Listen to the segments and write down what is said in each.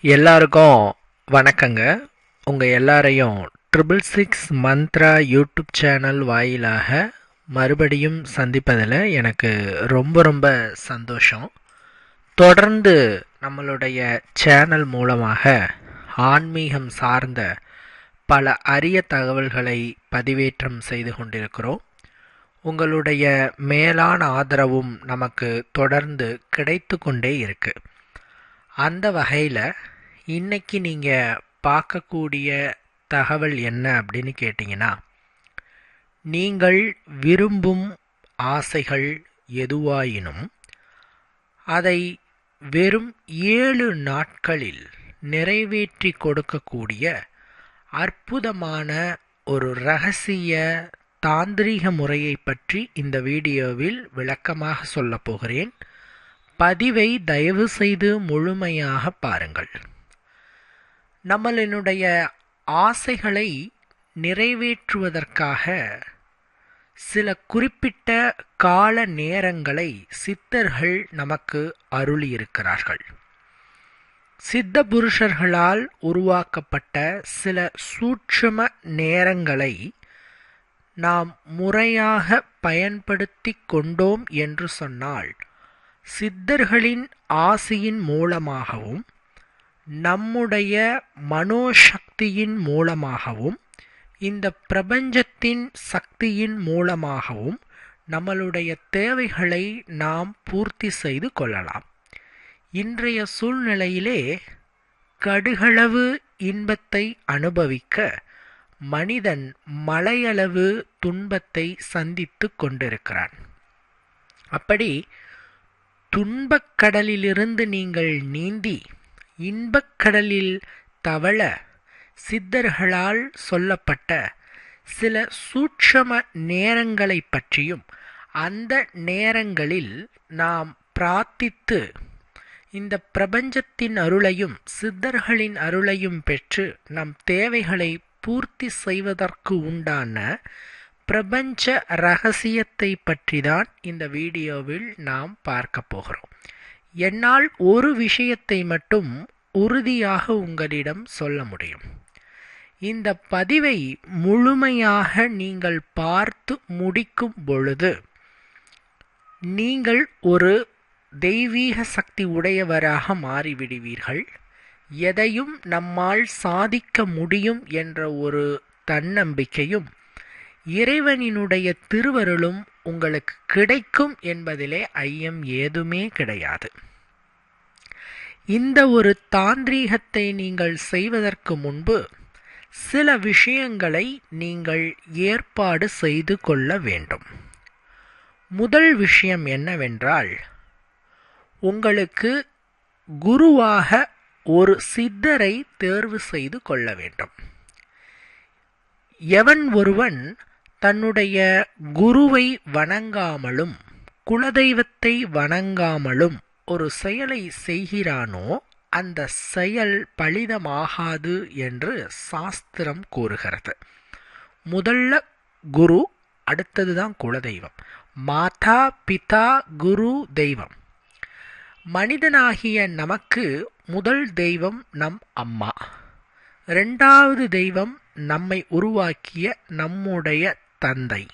எல்லாருக்கும் வணக்கங்க. உங்கள் எல்லாரையும் triple six Mantra YouTube channel வாயிலாக மறுபடியும் சந்திப்பதில் எனக்கு ரொம்ப ரொம்ப சந்தோஷம். தொடர்ந்து நம்மளுடைய சேனல் மூலமாக ஆன்மீகம் சார்ந்த பல அரிய தகவல்களை பதிவேற்றம் செய்து கொண்டிருக்கிறோம். உங்களுடைய மேலான ஆதரவும் நமக்கு தொடர்ந்து கிடைத்து கொண்டே இருக்குது அந்த வகையில் இன்னைக்கு நீங்கள் பார்க்கக்கூடிய தகவல் என்ன அப்படின்னு கேட்டிங்கன்னா நீங்கள் விரும்பும் ஆசைகள் எதுவாயினும் அதை வெறும் ஏழு நாட்களில் நிறைவேற்றி கொடுக்கக்கூடிய அற்புதமான ஒரு ரகசிய தாந்திரீக முறையை பற்றி இந்த வீடியோவில் விளக்கமாக சொல்லப் போகிறேன். பதிவை தயவு செய்து முழுமையாக பாருங்கள். நம்மளினுடைய ஆசைகளை நிறைவேற்றுவதற்காக சில குறிப்பிட்ட கால நேரங்களை சித்தர்கள் நமக்கு அருளியிருக்கிறார்கள். சித்த புருஷர்களால் உருவாக்கப்பட்ட சில சூட்சும நேரங்களை நாம் முறையாக பயன்படுத்தி கொண்டோம் என்று சொன்னால் சித்தர்களின் ஆசையின் மூலமாகவும் நம்முடைய மனோசக்தியின் மூலமாகவும் இந்த பிரபஞ்சத்தின் சக்தியின் மூலமாகவும் நம்மளுடைய தேவைகளை நாம் பூர்த்தி செய்து கொள்ளலாம். இன்றைய சூழ்நிலையிலே கடுகளவு இன்பத்தை அனுபவிக்க மனிதன் மலையளவு துன்பத்தை சந்தித்து கொண்டிருக்கிறான். அப்படி துன்பக் கடலிலிருந்து நீங்கள் நீந்தி இன்பக்கடலில் தவள சித்தர்களால் சொல்லப்பட்ட சில சூட்சம நேரங்களை பற்றியும் அந்த நேரங்களில் நாம் பிரார்த்தித்து இந்த பிரபஞ்சத்தின் அருளையும் சித்தர்களின் அருளையும் பெற்று நம் தேவைகளை பூர்த்தி செய்வதற்கு உண்டான பிரபஞ்ச ரகசியத்தை பற்றி தான் இந்த வீடியோவில் நாம் பார்க்க போகிறோம். என்னால் ஒரு விஷயத்தை மட்டும் உறுதியாக உங்களிடம் சொல்ல முடியும். இந்த பதிவை முழுமையாக நீங்கள் பார்த்து முடிக்கும் பொழுது நீங்கள் ஒரு தெய்வீக சக்தி உடையவராக மாறிவிடுவீர்கள். எதையும் நம்மால் சாதிக்க முடியும் என்ற ஒரு தன்னம்பிக்கையும் இறைவனினுடைய திருவருளும் உங்களுக்கு கிடைக்கும் என்பதிலே ஐயம் ஏதுமே கிடையாது. இந்த ஒரு தாந்திரீகத்தை நீங்கள் செய்வதற்கு முன்பு சில விஷயங்களை நீங்கள் ஏற்பாடு செய்து கொள்ள வேண்டும். முதல் விஷயம் என்னவென்றால் உங்களுக்கு குருவாக ஒரு சித்தரை தேர்வு செய்து கொள்ள வேண்டும். எவன் ஒருவன் தன்னுடைய குருவை வணங்காமலும் குலதெய்வத்தை வணங்காமலும் ஒரு செயலை செய்கிறானோ அந்த செயல் பலிதமாகாது என்று சாஸ்திரம் கூறுகிறது. முதல்ல குரு அடுத்தது தான் குலதெய்வம். மாதா பிதா குரு தெய்வம். மனிதனாகிய நமக்கு முதல் தெய்வம் நம் அம்மா. ரெண்டாவது தெய்வம் நம்மை உருவாக்கிய நம்முடைய தந்தை.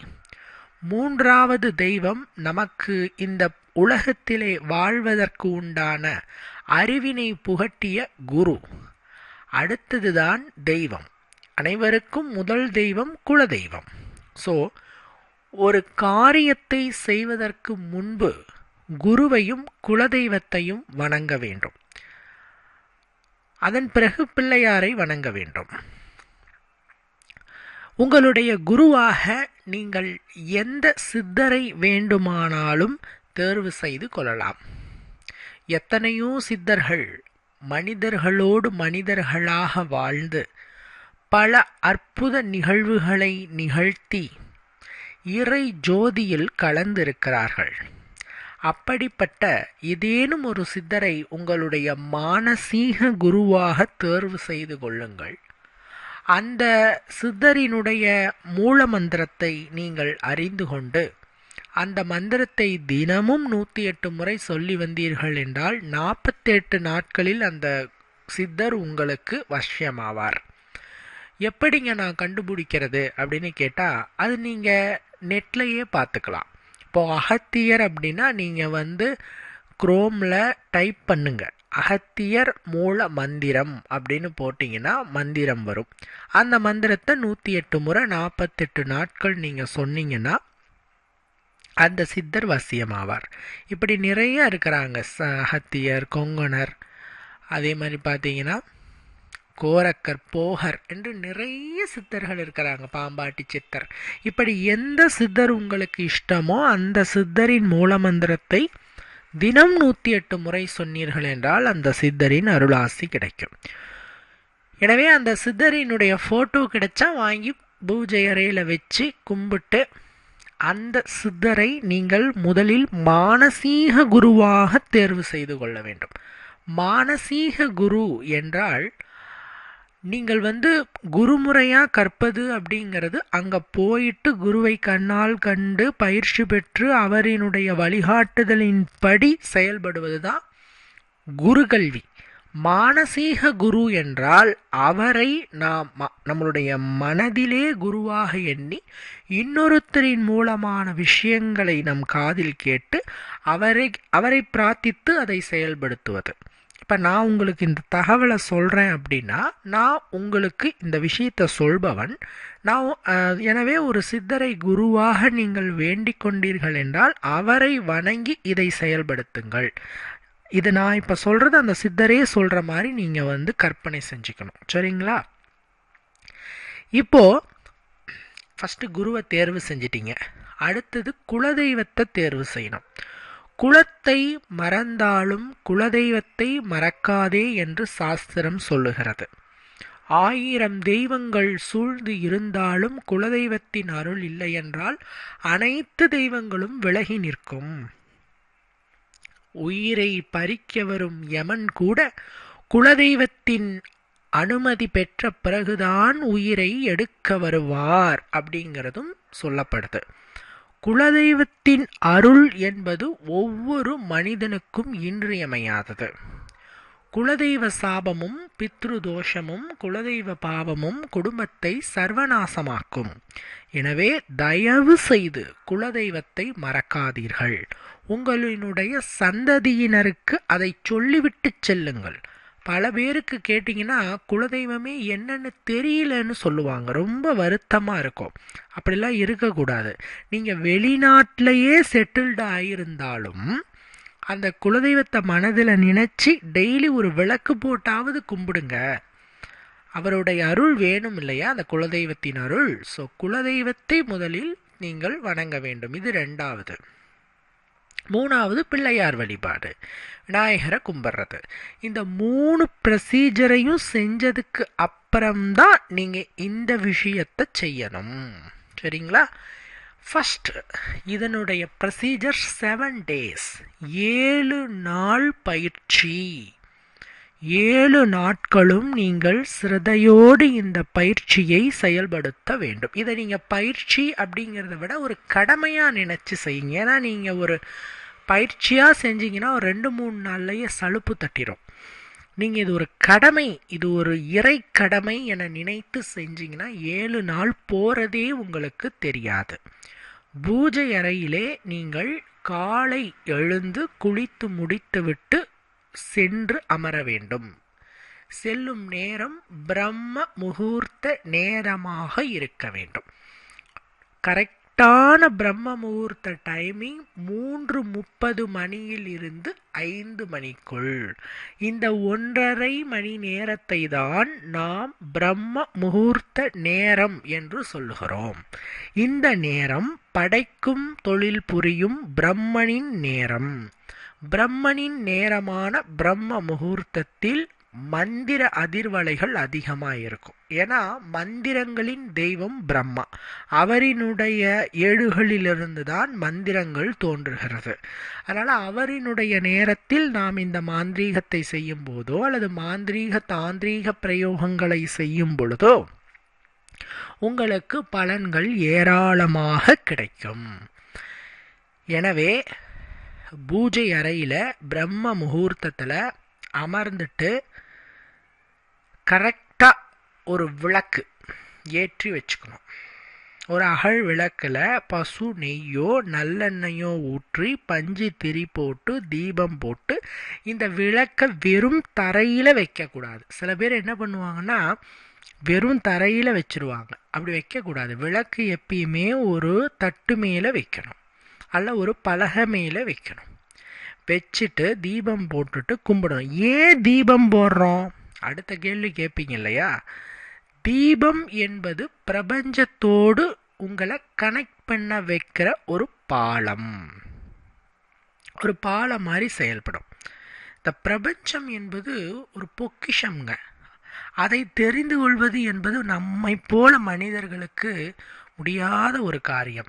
மூன்றாவது தெய்வம் நமக்கு இந்த உலகத்திலே வாழ்வதற்கு உண்டான அறிவினை புகட்டிய குரு. அடுத்ததுதான் தெய்வம். அனைவருக்கும் முதல் தெய்வம் குலதெய்வம். ஸோ ஒரு காரியத்தை செய்வதற்கு முன்பு குருவையும் குலதெய்வத்தையும் வணங்க வேண்டும். அதன் பிறகு பிள்ளையாரை வணங்க வேண்டும். உங்களுடைய குருவாக நீங்கள் எந்த சித்தரை வேண்டுமானாலும் தேர்வு செய்து கொள்ளலாம். எத்தனையோ சித்தர்கள் மனிதர்களோடு மனிதர்களாக வாழ்ந்து பல அற்புத நிகழ்வுகளை நிகழ்த்தி இறை ஜோதியில் கலந்திருக்கிறார்கள். அப்படிப்பட்ட ஏதேனும் ஒரு சித்தரை உங்களுடைய மானசீக குருவாக தேர்வு செய்து கொள்ளுங்கள். அந்த சித்தரினுடைய மூல மந்திரத்தை நீங்கள் அறிந்து கொண்டு அந்த மந்திரத்தை தினமும் நூற்றி எட்டு முறை சொல்லி வந்தீர்கள் என்றால் நாற்பத்தெட்டு நாட்களில் அந்த சித்தர் உங்களுக்கு வசியமாவார். எப்படிங்க நான் கண்டுபிடிக்கிறது அப்படின்னு கேட்டால் அது நீங்கள் நெட்லையே பார்த்துக்கலாம். இப்போது அகத்தியர் அப்படின்னா நீங்கள் வந்து குரோமில் டைப் பண்ணுங்க. அகத்தியர் மூல மந்திரம் அப்படின்னு போட்டிங்கன்னா மந்திரம் வரும். அந்த மந்திரத்தை நூற்றி எட்டு முறை நாற்பத்தெட்டு நாட்கள் நீங்கள் சொன்னீங்கன்னா அந்த சித்தர் வசியமாவார். இப்படி நிறைய இருக்கிறாங்க. அகத்தியர் கொங்கணர் அதே மாதிரி பார்த்தீங்கன்னா கோரக்கர் போகர் என்று நிறைய சித்தர்கள் இருக்கிறாங்க. பாம்பாட்டி சித்தர். இப்படி எந்த சித்தர் உங்களுக்கு இஷ்டமோ அந்த சித்தரின் மூலமந்திரத்தை தினம் நூற்றி எட்டு முறை சொன்னீர்கள் என்றால் அந்த சித்தரின் அருளாசி கிடைக்கும். எனவே அந்த சித்தரினுடைய ஃபோட்டோ கிடைச்சா வாங்கி பூஜை அறையில் வச்சு கும்பிட்டு அந்த சித்தரை நீங்கள் முதலில் மானசீக குருவாக தேர்வு செய்து கொள்ள வேண்டும். மானசீக குரு என்றால் நீங்கள் வந்து குருமுறையாக கற்பது அப்படிங்கிறது அங்கே போயிட்டு குருவை கண்ணால் கண்டு பயிற்சி பெற்று அவரினுடைய வழிகாட்டுதலின்படி செயல்படுவது தான் குருகல்வி மானசீக குரு என்றால் அவரை நாம் நம்மளுடைய மனதிலே குருவாக எண்ணி இன்னொருத்தரின் மூலமான விஷயங்களை நம் காதில் கேட்டு அவரை அவரை பிரார்த்தித்து அதை செயல்படுத்துவது. இப்போ நான் உங்களுக்கு இந்த தகவலை சொல்கிறேன் அப்படின்னா நான் உங்களுக்கு இந்த விஷயத்தை சொல்பவன். நான் எனவே ஒரு சித்தரை குருவாக நீங்கள் வேண்டிக் கொண்டீர்கள் என்றால் அவரை வணங்கி இதை செயல்படுத்துங்கள். இது நான் இப்போ சொல்கிறது அந்த சித்தரே சொல்கிற மாதிரி நீங்கள் வந்து கற்பனை செஞ்சுக்கணும். சரிங்களா? இப்போது ஃபஸ்ட்டு குருவை தேர்வு செஞ்சிட்டிங்க. அடுத்தது குலதெய்வத்தை தேர்வு செய்யணும். குலத்தை மறந்தாலும் குலதெய்வத்தை மறக்காதே என்று சாஸ்திரம் சொல்லுகிறது. ஆயிரம் தெய்வங்கள் சூழ்ந்து இருந்தாலும் குலதெய்வத்தின் அருள் இல்லை என்றால் அனைத்து தெய்வங்களும் விலகி நிற்கும். உயிரை பறிக்க வரும் யமன் கூட குலதெய்வத்தின் அனுமதி பெற்ற பிறகுதான் உயிரை எடுக்க வருவார் அப்படிங்கிறதும் சொல்லப்படுது. குலதெய்வத்தின் அருள் என்பது ஒவ்வொரு மனிதனுக்கும் இன்றியமையாதது. குலதெய்வ சாபமும் பித்ரு தோஷமும் குலதெய்வ பாவமும் குடும்பத்தை சர்வநாசமாக்கும். எனவே தயவு செய்து குலதெய்வத்தை மறக்காதீர்கள். உங்களினுடைய சந்ததியினருக்கு அதை சொல்லிவிட்டு செல்லுங்கள். பல பேருக்கு கேட்டிங்கன்னா குலதெய்வமே என்னன்னு தெரியலன்னு சொல்லுவாங்க. ரொம்ப வருத்தமாக இருக்கும். அப்படிலாம் இருக்கக்கூடாது. நீங்கள் வெளிநாட்டிலையே செட்டில்டு ஆகியிருந்தாலும் அந்த குலதெய்வத்தை மனதில் நினச்சி டெய்லி ஒரு விளக்கு போட்டாவது கும்பிடுங்க. அவருடைய அருள் வேணும் இல்லையா? அந்த குலதெய்வத்தின் அருள். ஸோ குலதெய்வத்தை முதலில் நீங்கள் வணங்க வேண்டும். இது ரெண்டாவது. மூணாவது பிள்ளையார் வழிபாடு. விநாயகரை கும்பிட்றது. இந்த மூணு ப்ரொசீஜரையும் செஞ்சதுக்கு அப்புறம்தான் நீங்கள் இந்த விஷயத்தை செய்யணும். சரிங்களா? ஃபஸ்ட்டு இதனுடைய ப்ரொசீஜர் செவன் டேஸ் ஏழு நாள் பயிற்சி. ஏழு நாட்களும் நீங்கள் சிரதையோடு இந்த பயிற்சியை செயல்படுத்த வேண்டும். இதை நீங்கள் பயிற்சி அப்படிங்கிறத விட ஒரு கடமையாக நினச்சி செய்யுங்க. ஏன்னா நீங்கள் ஒரு பயிற்சியாக செஞ்சீங்கன்னா ஒரு ரெண்டு மூணு நாள்லையே சலுப்பு தட்டிடும் நீங்கள் இது ஒரு கடமை இது ஒரு இறை கடமை என நினைத்து செஞ்சிங்கன்னா ஏழு நாள் போகிறதே உங்களுக்கு தெரியாது. பூஜை அறையிலே நீங்கள் காலை எழுந்து குளித்து முடித்துவிட்டு சென்று அமர வேண்டும். செல்லும் நேரம் பிரம்ம முகூர்த்த நேரமாக இருக்க வேண்டும். கரெக்ட் கரெக்டான பிரம்ம முகூர்த்த டைமிங் மூன்று முப்பது மணியில் இருந்து ஐந்து மணிக்குள். இந்த ஒன்றரை மணி நேரத்தை தான் நாம் பிரம்ம முகூர்த்த நேரம் என்று சொல்லுகிறோம். இந்த நேரம் படைக்கும் தொழில் புரியும் பிரம்மனின் நேரம். பிரம்மனின் நேரமான பிரம்ம முகூர்த்தத்தில் மந்திர அதிர்வலைகள் அதிகமாக இருக்கும் ஏன்னா மந்திரங்களின் தெய்வம் பிரம்மா. அவரினுடைய ஏடுகளிலிருந்து தான் மந்திரங்கள் தோன்றுகிறது. அதனால் அவரினுடைய நேரத்தில் நாம் இந்த மாந்திரீகத்தை செய்யும் போதோ அல்லது மாந்திரீக தாந்திரீக பிரயோகங்களை செய்யும் பொழுதோ உங்களுக்கு பலன்கள் ஏராளமாக கிடைக்கும். எனவே பூஜை அறையில் பிரம்ம முகூர்த்தத்தில் அமர்ந்துட்டு கரெக்டாக ஒரு விளக்கு ஏற்றி வச்சுக்கணும். ஒரு அகல் விளக்கில் பசு நெய்யோ நல்லெண்ணெயோ ஊற்றி பஞ்சு திரி போட்டு தீபம் போட்டு இந்த விளக்கை வெறும் தரையில் வைக்கக்கூடாது. சில பேர் என்ன பண்ணுவாங்கன்னா வெறும் தரையில் வச்சுருவாங்க. அப்படி வைக்கக்கூடாது. விளக்கு எப்பயுமே ஒரு தட்டு மேலே வைக்கணும். அல்ல ஒரு பலகை மேலே வைக்கணும். வச்சுட்டு தீபம் போட்டுட்டு கும்பிடணும். ஏன் தீபம் போடுறோம்? அடுத்த கேள்வி கேட்பீங்க இல்லையா? தீபம் என்பது பிரபஞ்சத்தோடு உங்களை கனெக்ட் பண்ண வைக்கிற ஒரு பாலம். ஒரு பாலம் மாதிரி செயல்படும். இந்த பிரபஞ்சம் என்பது ஒரு பொக்கிஷம்ங்க. அதை தெரிந்து கொள்வது என்பது நம்மை போல மனிதர்களுக்கு முடியாத ஒரு காரியம்.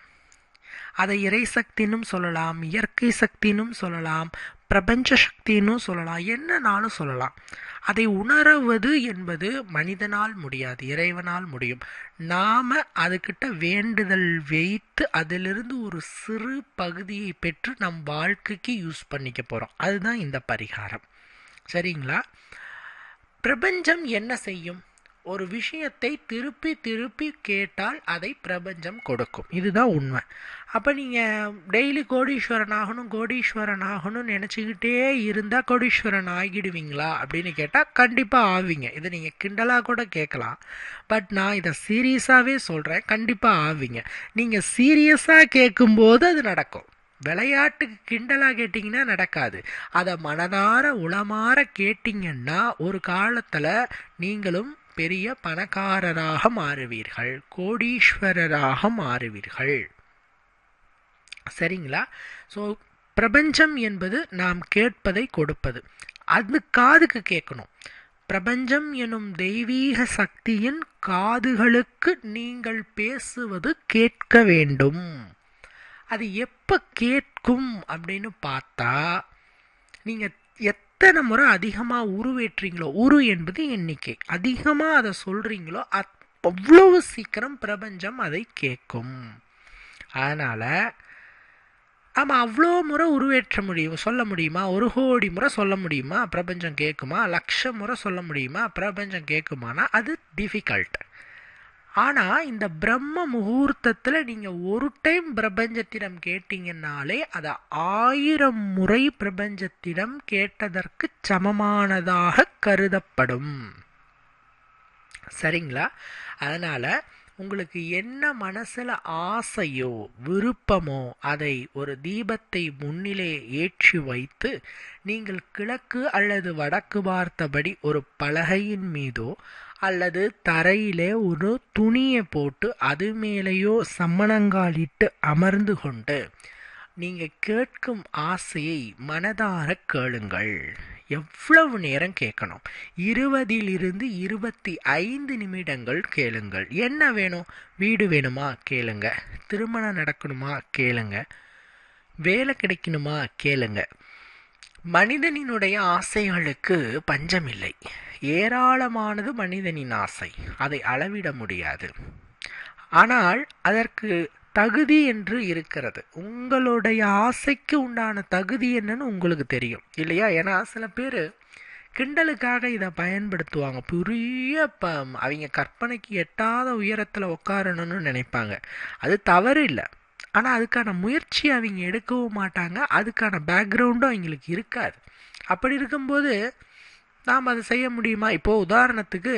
அதை இறை சக்தினும் சொல்லலாம் இயற்கை சக்தினும் சொல்லலாம் பிரபஞ்ச சக்தின்னும் சொல்லலாம். என்னனாலும் சொல்லலாம். அதை உணருவது என்பது மனிதனால் முடியாது இறைவனால் முடியும். நாம் அதுக்கிட்ட வேண்டுதல் வைத்து அதிலிருந்து ஒரு சிறு பகுதியை பெற்று நம் வாழ்க்கைக்கு யூஸ் பண்ணிக்க போகிறோம் அதுதான் இந்த பரிகாரம். சரிங்களா? பிரபஞ்சம் என்ன செய்யும்? ஒரு விஷயத்தை திருப்பி திருப்பி கேட்டால் அதை பிரபஞ்சம் கொடுக்கும். இதுதான் உண்மை. அப்போ நீங்கள் டெய்லி கோடீஸ்வரன் ஆகணும் கோடீஸ்வரன் ஆகணும்னு நினச்சிக்கிட்டே இருந்தால் கோடீஸ்வரன் ஆகிடுவீங்களா அப்படின்னு கேட்டால் கண்டிப்பாக ஆவீங்க. இதை நீங்கள் கிண்டலாக கூட கேட்கலாம். பட் நான் இதை சீரியஸாகவே சொல்கிறேன் கண்டிப்பாக ஆவீங்க. நீங்கள் சீரியஸாக கேட்கும்போது அது நடக்கும். விளையாட்டுக்கு கிண்டலாக கேட்டிங்கன்னா நடக்காது. அதை மனதார உளமாற கேட்டிங்கன்னா ஒரு காலத்தில் நீங்களும் பெரிய பணக்காரராக மாறுவீர்கள் கோடீஸ்வரராக மாறுவீர்கள். சரிங்களா? ஸோ பிரபஞ்சம் என்பது நாம் கேட்பதை கொடுப்பது. அது காதுக்கு கேட்கணும். பிரபஞ்சம் எனும் தெய்வீக சக்தியின் காதுகளுக்கு நீங்கள் பேசுவது கேட்க வேண்டும். அது எப்போ கேட்கும் அப்படின்னு பார்த்தா நீங்கள் எத் எத்தனை முறை அதிகமாக உருவேற்றீங்களோ உரு என்பது எண்ணிக்கை. அதிகமாக அதை சொல்கிறீங்களோ அத் அவ்வளவு சீக்கிரம் பிரபஞ்சம் அதை கேட்கும். அதனால் ஆமாம் அவ்வளோ முறை உருவேற்ற முடியும் சொல்ல முடியுமா? ஒரு கோடி முறை சொல்ல முடியுமா? பிரபஞ்சம் கேட்குமா? லட்சம் முறை சொல்ல முடியுமா? பிரபஞ்சம் கேட்குமானா அது டிஃபிகல்ட் ஆனால் இந்த பிரம்ம முகூர்த்தத்தில் நீங்கள் ஒரு டைம் பிரபஞ்சத்திடம் கேட்டீங்கன்னாலே அதை ஆயிரம் முறை பிரபஞ்சத்திடம் கேட்டதற்கு சமமானதாக கருதப்படும். சரிங்களா? அதனால் உங்களுக்கு என்ன மனசில் ஆசையோ விருப்பமோ அதை ஒரு தீபத்தை முன்னிலே ஏற்றி வைத்து நீங்கள் கிழக்கு அல்லது வடக்கு பார்த்தபடி ஒரு பலகையின் மீதோ அல்லது தரையிலே ஒரு துணியை போட்டு அது மேலேயோ சம்மணங்காலிட்டு அமர்ந்து கொண்டு நீங்கள் கேட்கும் ஆசையை மனதார கேளுங்கள். எவ்வளவு நேரம் கேட்கணும்? இருபதிலிருந்து இருபத்தி ஐந்து நிமிடங்கள் கேளுங்கள். என்ன வேணும்? வீடு வேணுமா? கேளுங்க. திருமணம் நடக்கணுமா? கேளுங்க. வேலை கிடைக்கணுமா? கேளுங்க. மனிதனினுடைய ஆசைகளுக்கு பஞ்சமில்லை. ஏராளமானது மனிதனின் ஆசை. அதை அளவிட முடியாது. ஆனால் அதற்கு தகுதி என்று இருக்கிறது. உங்களுடைய ஆசைக்கு உண்டான தகுதி என்னன்னு உங்களுக்கு தெரியும். இல்லையா? ஏன்னா சில பேர் கிண்டலுக்காக இதை பயன்படுத்துவாங்க. பெரிய ப அவங்க கற்பனைக்கு எட்டாத உயரத்தில் உட்காரணும்னு நினைப்பாங்க. அது தவறு இல்லை. ஆனால் அதுக்கான முயற்சி அவங்க எடுக்கவும் மாட்டாங்க. அதுக்கான பேக்ரவுண்டும் அவங்களுக்கு இருக்காது. அப்படி இருக்கும்போது நாம் அதை செய்ய முடியுமா? இப்போது உதாரணத்துக்கு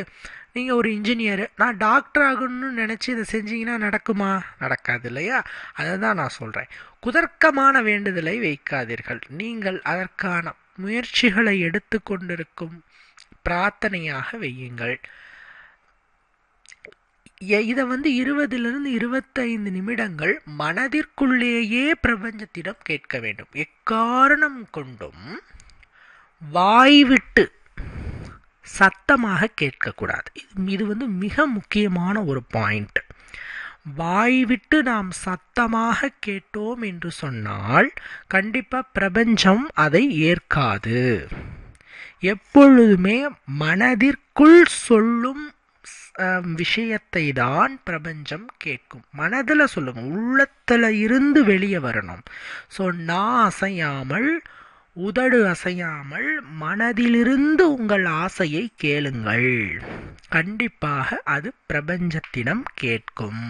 நீங்கள் ஒரு இன்ஜினியர் நான் டாக்டர் ஆகணும்னு நினச்சி இதை செஞ்சீங்கன்னா நடக்குமா? நடக்காது இல்லையா? அதை தான் நான் சொல்கிறேன் குதர்க்கமான வேண்டுதலை வைக்காதீர்கள். நீங்கள் அதற்கான முயற்சிகளை எடுத்து கொண்டிருக்கும் பிரார்த்தனையாக வையுங்கள். இதை வந்து இருபதிலிருந்து இருபத்தைந்து நிமிடங்கள் மனதிற்குள்ளேயே பிரபஞ்சத்திடம் கேட்க வேண்டும். எக்காரணம் கொண்டும் வாய்விட்டு சத்தமாக கேட்கக்கூடாது. இது வந்து மிக முக்கியமான ஒரு பாயிண்ட். வாய்விட்டு நாம் சத்தமாக கேட்டோம் என்று சொன்னால் கண்டிப்பாக பிரபஞ்சம் அதை ஏற்காது. எப்பொழுதுமே மனதிற்குள் சொல்லும் விஷயத்தை தான் பிரபஞ்சம் கேட்கும். மனதில் சொல்லுங்க உள்ளத்தில் இருந்து வெளியே வரணும். ஸோ நான் அசையாமல் உதடு அசையாமல் மனதிலிருந்து உங்கள் ஆசையை கேளுங்கள். கண்டிப்பாக அது பிரபஞ்சத்திடம் கேட்கும்.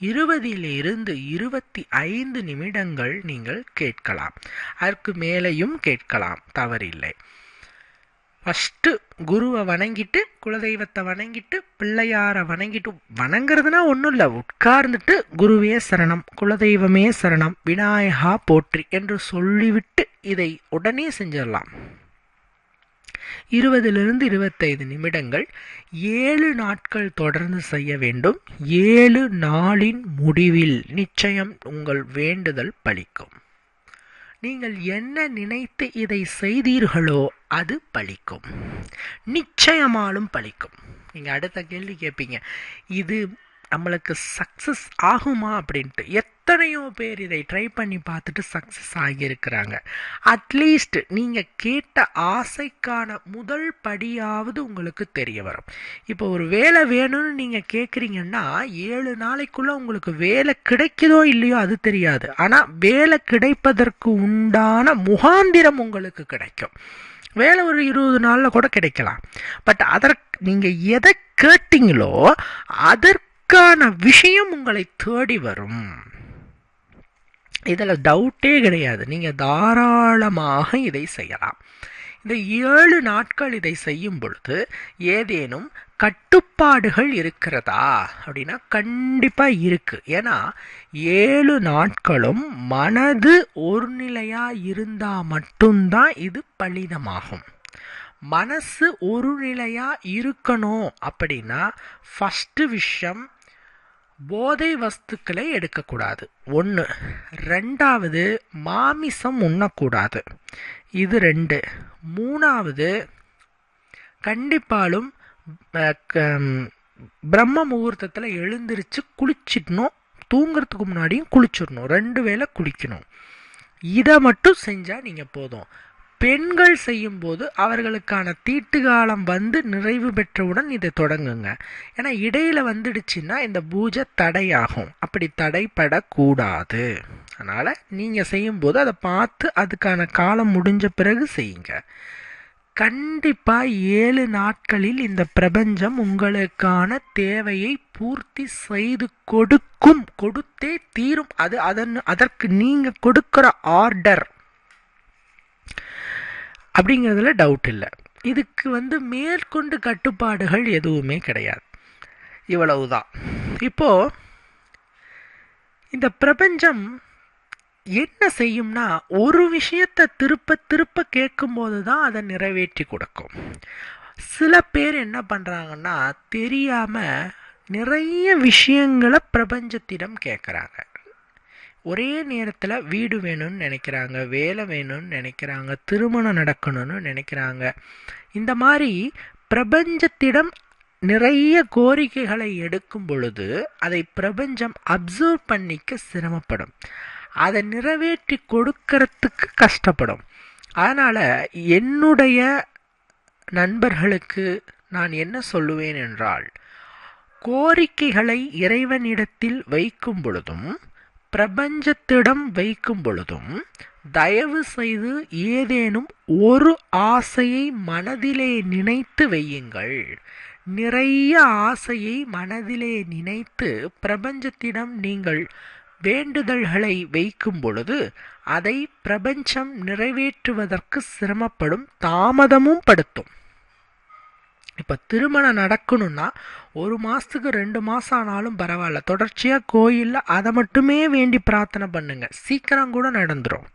இருபதிலிருந்து இருபத்தி ஐந்து நிமிடங்கள் நீங்கள் கேட்கலாம். அதற்கு மேலேயும் கேட்கலாம் தவறில்லை. ஃபஸ்ட்டு குருவை வணங்கிட்டு குலதெய்வத்தை வணங்கிட்டு பிள்ளையாரை வணங்கிட்டு வணங்குறதுனா ஒன்றும் இல்லை. உட்கார்ந்துட்டு குருவே சரணம் குலதெய்வமே சரணம் விநாயகா போற்றி என்று சொல்லிவிட்டு இதை உடனே செஞ்சிடலாம். இருபதிலிருந்து இருபத்தைந்து நிமிடங்கள் ஏழு நாட்கள் தொடர்ந்து செய்ய வேண்டும். ஏழு நாளின் முடிவில் நிச்சயம் உங்கள் வேண்டுதல் பலிக்கும். நீங்கள் என்ன நினைத்து இதை செய்தீர்களோ அது பழிக்கும். நிச்சயமாலும் பழிக்கும். நீங்கள் அடுத்த கேள்வி கேட்பீங்க இது நம்மளுக்கு சக்ஸஸ் ஆகுமா அப்படின்ட்டு எத்தனையோ பேர் இதை ட்ரை பண்ணி பார்த்துட்டு சக்ஸஸ் ஆகியிருக்கிறாங்க. அட்லீஸ்ட் நீங்கள் கேட்ட ஆசைக்கான முதல் படியாவது உங்களுக்கு தெரிய வரும். இப்போ ஒரு வேலை வேணும்னு நீங்கள் கேட்குறீங்கன்னா ஏழு நாளைக்குள்ளே உங்களுக்கு வேலை கிடைக்குதோ இல்லையோ அது தெரியாது. ஆனால் வேலை கிடைப்பதற்கு உண்டான முகாந்திரம் உங்களுக்கு கிடைக்கும். வேலை ஒரு இருபது நாளில் கூட கிடைக்கலாம். பட் அதற்கு நீங்கள் எதை கேட்டீங்களோ அதற்கு அதற்கான விஷயம் உங்களை தேடி வரும். இதில் டவுட்டே கிடையாது. நீங்கள் தாராளமாக இதை செய்யலாம். இந்த ஏழு நாட்கள் இதை செய்யும் பொழுது ஏதேனும் கட்டுப்பாடுகள் இருக்கிறதா? அப்படின்னா கண்டிப்பாக இருக்கு. ஏன்னா ஏழு நாட்களும் மனது ஒரு நிலையாக இருந்தால் மட்டும்தான் இது பலிதமாகும். மனசு ஒரு நிலையாக இருக்கணும் அப்படின்னா ஃபஸ்ட்டு விஷயம் போதை வஸ்துக்களை எடுக்கக்கூடாது. ஒன்று ரெண்டாவது மாமிசம் உண்ணக்கூடாது. இது ரெண்டு. மூணாவது கண்டிப்பாலும் பிரம்ம முகூர்த்தத்தில் எழுந்திரிச்சு குளிச்சிடணும். தூங்குறதுக்கு முன்னாடியும் குளிச்சிடணும். ரெண்டு வேளை குளிக்கணும். இதை மட்டும் செஞ்சால் நீங்கள் போதும். பெண்கள் செய்யும்போது அவர்களுக்கான தீட்டு காலம் வந்து நிறைவு பெற்றவுடன் இதை தொடங்குங்க. ஏன்னா இடையில் வந்துடுச்சுன்னா இந்த பூஜை தடையாகும். அப்படி தடைப்படக்கூடாது. அதனால் நீங்கள் செய்யும்போது அதை பார்த்து அதுக்கான காலம் முடிஞ்ச பிறகு செய்யுங்க. கண்டிப்பாக ஏழு நாட்களில் இந்த பிரபஞ்சம் உங்களுக்கான தேவையை பூர்த்தி செய்து கொடுக்கும். கொடுத்தே தீரும். அது அதன் அதற்கு நீங்கள் கொடுக்குற ஆர்டர் அப்படிங்கிறதுல டவுட் இல்லை. இதுக்கு வந்து மேற்கொண்டு கட்டுப்பாடுகள் எதுவுமே கிடையாது. இவ்வளவுதான். இப்போது இந்த பிரபஞ்சம் என்ன செய்யும்னா ஒரு விஷயத்தை திருப்ப திருப்ப கேட்கும்போது தான் அதை நிறைவேற்றி கொடுக்கும். சில பேர் என்ன பண்ணுறாங்கன்னா தெரியாமல் நிறைய விஷயங்களை பிரபஞ்சத்திடம் கேட்குறாங்க. ஒரே நேரத்தில் வீடு வேணும்னு நினைக்கிறாங்க வேலை வேணும்னு நினைக்கிறாங்க திருமணம் நடக்கணும்னு நினைக்கிறாங்க. இந்த மாதிரி பிரபஞ்சத்திடம் நிறைய கோரிக்கைகளை எடுக்கும் பொழுது அதை பிரபஞ்சம் அப்சர்வ் பண்ணிக்க சிரமப்படும். அதை நிறைவேற்றி கொடுக்கறதுக்கு கஷ்டப்படும். அதனால் என்னுடைய நண்பர்களுக்கு நான் என்ன சொல்லுவேன் என்றால் கோரிக்கைகளை இறைவனிடத்தில் வைக்கும் பொழுதும் பிரபஞ்சத்திடம் வைக்கும் பொழுதும் தயவு செய்து ஏதேனும் ஒரு ஆசையை மனதிலே நினைத்து வையுங்கள். நிறைய ஆசையை மனதிலே நினைத்து பிரபஞ்சத்திடம் நீங்கள் வேண்டுதல்களை வைக்கும் பொழுது அதை பிரபஞ்சம் நிறைவேற்றுவதற்கு சிரமப்படும் தாமதமும் படுத்தும். இப்போ திருமணம் நடக்கணும்னா ஒரு மாதத்துக்கு ரெண்டு மாதம் ஆனாலும் பரவாயில்ல. தொடர்ச்சியாக கோயிலில் அதை மட்டுமே வேண்டி பிரார்த்தனை பண்ணுங்க. சீக்கிரம் கூட நடந்துடும்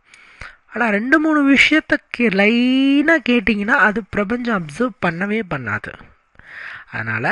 ஆனால் ரெண்டு மூணு விஷயத்த லைனாக கேட்டிங்கன்னா அது பிரபஞ்சம் அப்சர்வ் பண்ணவே பண்ணாது. அதனால்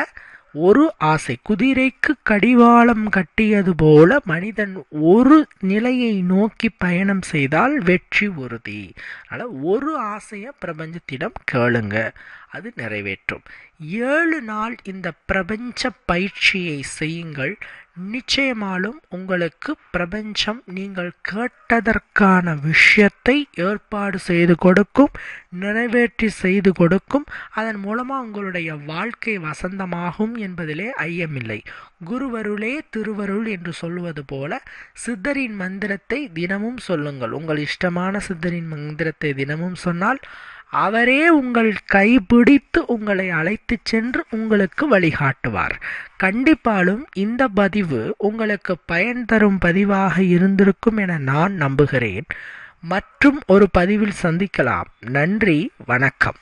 ஒரு ஆசை. குதிரைக்கு கடிவாளம் கட்டியது போல மனிதன் ஒரு நிலையை நோக்கி பயணம் செய்தால் வெற்றி உறுதி. அதனால் ஒரு ஆசையை பிரபஞ்சத்திடம் கேளுங்க. அது நிறைவேற்றும். ஏழு நாள் இந்த பிரபஞ்ச பயிற்சியை செய்யுங்கள். நிச்சயமாலும் உங்களுக்கு பிரபஞ்சம் நீங்கள் கேட்டதற்கான விஷயத்தை ஏற்பாடு செய்து கொடுக்கும் நிறைவேற்றி செய்து கொடுக்கும். அதன் மூலமாக உங்களுடைய வாழ்க்கை வசந்தமாகும் என்பதிலே ஐயமில்லை. குருவருளே திருவருள் என்று சொல்லுவது போல சித்தரின் மந்திரத்தை தினமும் சொல்லுங்கள். உங்கள் இஷ்டமான சித்தரின் மந்திரத்தை தினமும் சொன்னால் அவரே உங்கள் கைபிடித்து உங்களை அழைத்துச் சென்று உங்களுக்கு வழிகாட்டுவார். கண்டிப்பாலும் இந்த பதிவு உங்களுக்கு பயன் தரும் பதிவாக இருந்திருக்கும் என நான் நம்புகிறேன். மற்றும் ஒரு பதிவில் சந்திக்கலாம். நன்றி. வணக்கம்.